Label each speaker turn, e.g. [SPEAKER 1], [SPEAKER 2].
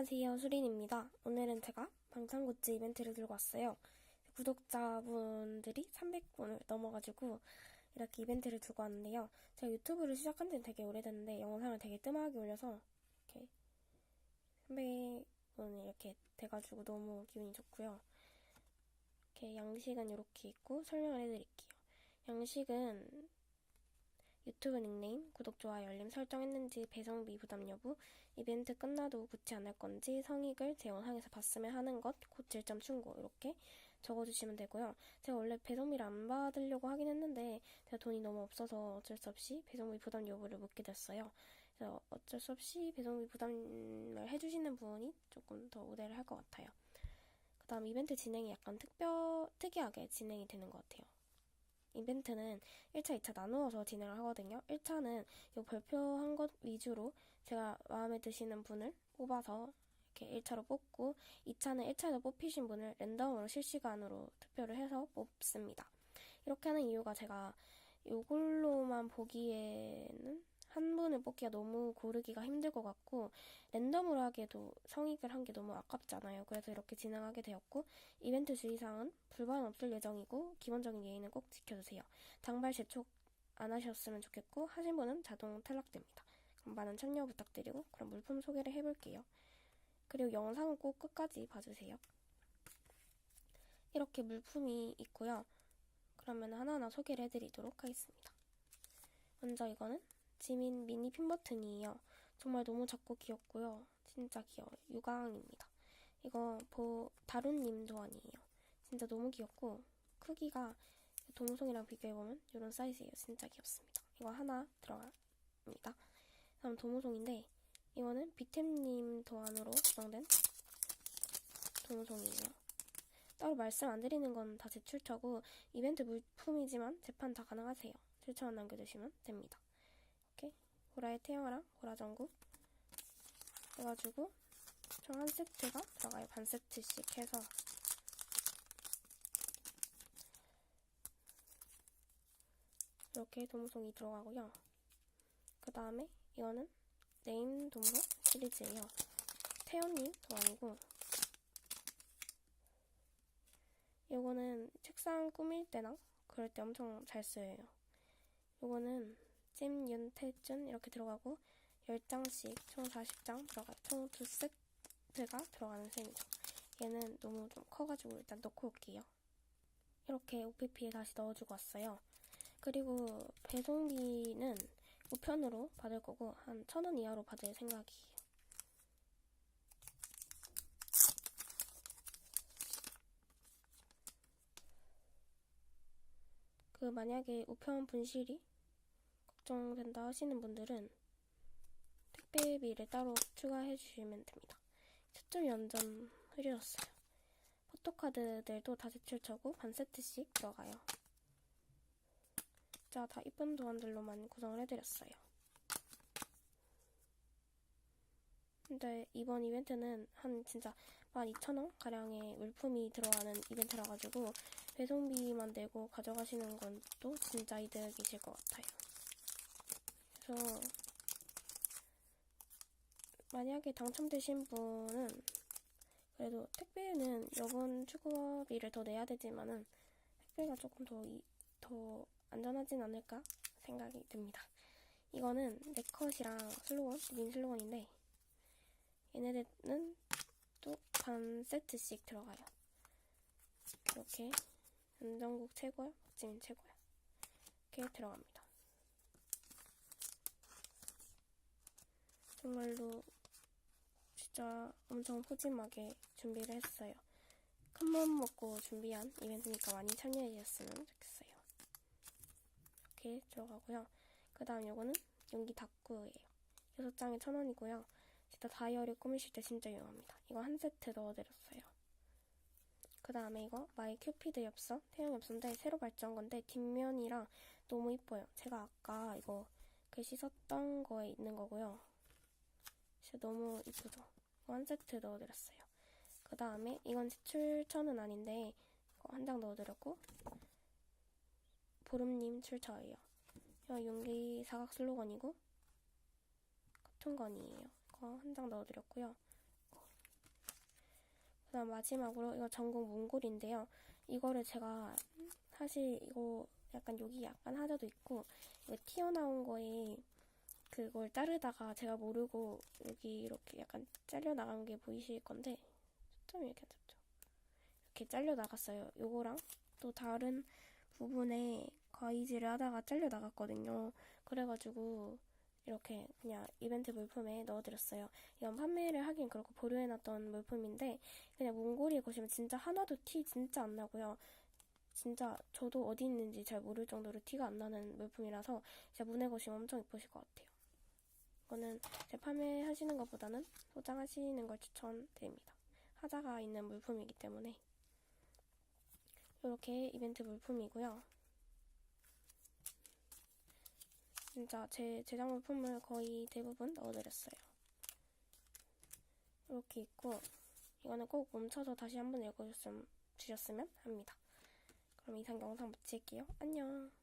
[SPEAKER 1] 안녕하세요. 수린입니다. 오늘은 제가 방탄굿즈 이벤트를 들고 왔어요. 구독자분들이 300분을 넘어가지고 이렇게 이벤트를 들고 왔는데요. 제가 유튜브를 시작한 지는 되게 오래됐는데 영상을 되게 뜸하게 올려서 이렇게 300분이 이렇게 돼가지고 너무 기분이 좋고요. 이렇게 양식은 이렇게 있고 설명을 해드릴게요. 양식은 유튜브 닉네임, 구독, 좋아요, 알림 설정했는지, 배송비 부담 여부, 이벤트 끝나도 굳지 않을 건지, 성익을 제 영상에서 봤으면 하는 것, 곧 질점 충고 이렇게 적어주시면 되고요. 제가 원래 배송비를 안 받으려고 하긴 했는데 제가 돈이 너무 없어서 어쩔 수 없이 배송비 부담 여부를 묻게 됐어요. 그래서 어쩔 수 없이 배송비 부담을 해주시는 분이 조금 더 우대를 할 것 같아요. 그 다음 이벤트 진행이 약간 특별, 특이하게 진행이 되는 것 같아요. 이벤트는 1차, 2차 나누어서 진행을 하거든요. 1차는 이 발표한 것 위주로 제가 마음에 드시는 분을 뽑아서 이렇게 1차로 뽑고 2차는 1차에서 뽑히신 분을 랜덤으로 실시간으로 투표를 해서 뽑습니다. 이렇게 하는 이유가 제가 이걸로만 보기에는 한 분을 뽑기가 너무 고르기가 힘들 것 같고 랜덤으로 하기에도 성익을 한 게 너무 아깝잖아요. 그래서 이렇게 진행하게 되었고 이벤트 주의사항은 불만 없을 예정이고 기본적인 예의는 꼭 지켜주세요. 당발 재촉 안 하셨으면 좋겠고 하신 분은 자동 탈락됩니다. 그럼 많은 참여 부탁드리고 그럼 물품 소개를 해볼게요. 그리고 영상은 꼭 끝까지 봐주세요. 이렇게 물품이 있고요. 그러면 하나하나 소개를 해드리도록 하겠습니다. 먼저 이거는 지민 미니 핀 버튼이에요. 정말 너무 작고 귀엽고요. 진짜 귀여워요. 유광입니다. 이거 보 다룬님 도안이에요. 진짜 너무 귀엽고 크기가 동송이랑 비교해보면 이런 사이즈예요. 진짜 귀엽습니다. 이거 하나 들어갑니다. 다음 도무송인데 이거는 비템님 도안으로 구성된 도무송이에요. 따로 말씀 안 드리는 건 다 제 출처고 이벤트 물품이지만 재판 다 가능하세요. 출처만 남겨주시면 됩니다. 보라의 태양아랑 보라 전구 해가지고 총 한 세트가 들어가요. 반 세트씩 해서 이렇게 도무송이 들어가고요. 그 다음에 이거는 네임 도무송 시리즈예요. 태연님 도안이고 이거는 책상 꾸밀 때나 그럴 때 엄청 잘 쓰여요. 이거는 찜, 윤, 태준 이렇게 들어가고 10장씩 총 40장 들어가요. 총두 세트가 들어가는 셈이죠. 얘는 너무 좀 커가지고 일단 넣고 올게요. 이렇게 OPP에 다시 넣어주고 왔어요. 그리고 배송비는 우편으로 받을 거고 한 천 원 이하로 받을 생각이에요. 그 만약에 우편 분실이 걱정된다 하시는 분들은 택배비를 따로 추가해 주시면 됩니다. 초점이 완전 흐려졌어요. 포토카드들도 다 제출처고 반 세트씩 들어가요. 자, 다 이쁜 도안들로만 구성을 해드렸어요. 근데 이번 이벤트는 한 진짜 12,000원 가량의 물품이 들어가는 이벤트라 가지고 배송비만 내고 가져가시는 건 또 진짜 이득이실 것 같아요. 그래서 만약에 당첨되신 분은 그래도 택배는 여분 추가비를 더 내야 되지만은 택배가 조금 더, 이, 더 안전하진 않을까 생각이 듭니다. 이거는 네컷이랑 슬로건, 민 슬로건인데 얘네들은 또 반 세트씩 들어가요. 이렇게 안전국 최고야, 박지민 최고야. 이렇게 들어갑니다. 정말로 진짜 엄청 푸짐하게 준비를 했어요. 큰 맘 먹고 준비한 이벤트니까 많이 참여해 주셨으면 좋겠어요. 이렇게 들어가고요. 그 다음 요거는 용기 닭구예요. 6장에 1,000원이고요. 진짜 다이어리 꾸미실 때 진짜 유용합니다. 이거 한 세트 넣어드렸어요. 그 다음에 이거 마이 큐피드 엽서, 태양 엽서인데 새로 발전한 건데 뒷면이랑 너무 이뻐요. 제가 아까 이거 글씨 썼던 거에 있는 거고요. 진짜 너무 이쁘죠? 한 세트 넣어드렸어요. 그 다음에 이건 제 출처는 아닌데 한 장 넣어드렸고 보름님 출처예요. 이거 용기 사각 슬로건이고 커튼건이에요. 이거 한 장 넣어드렸고요. 그 다음 마지막으로 이거 전국 몽골인데요. 이거를 제가 사실 이거 약간 여기 약간 하자도 있고 튀어나온 거에 그걸 자르다가 제가 모르고 여기 이렇게 약간 잘려 나간 게 보이실 건데 초점이 이렇게 안 잡죠. 이렇게 잘려 나갔어요. 요거랑 또 다른 부분에 가위질을 하다가 잘려 나갔거든요. 그래가지고 이렇게 그냥 이벤트 물품에 넣어드렸어요. 이건 판매를 하긴 그렇고 보류해놨던 물품인데 그냥 몽골이에 보시면 진짜 하나도 티 진짜 안 나고요. 진짜 저도 어디 있는지 잘 모를 정도로 티가 안 나는 물품이라서 진짜 문에 거시면 엄청 이쁘실 것 같아요. 이거는 제 판매하시는 것보다는 소장하시는 걸 추천드립니다. 하자가 있는 물품이기 때문에 이렇게 이벤트 물품이고요. 진짜 제 제작 물품을 거의 대부분 넣어드렸어요. 이렇게 있고 이거는 꼭 멈춰서 다시 한번 읽어주셨으면 합니다. 그럼 이상 영상 마칠게요. 안녕.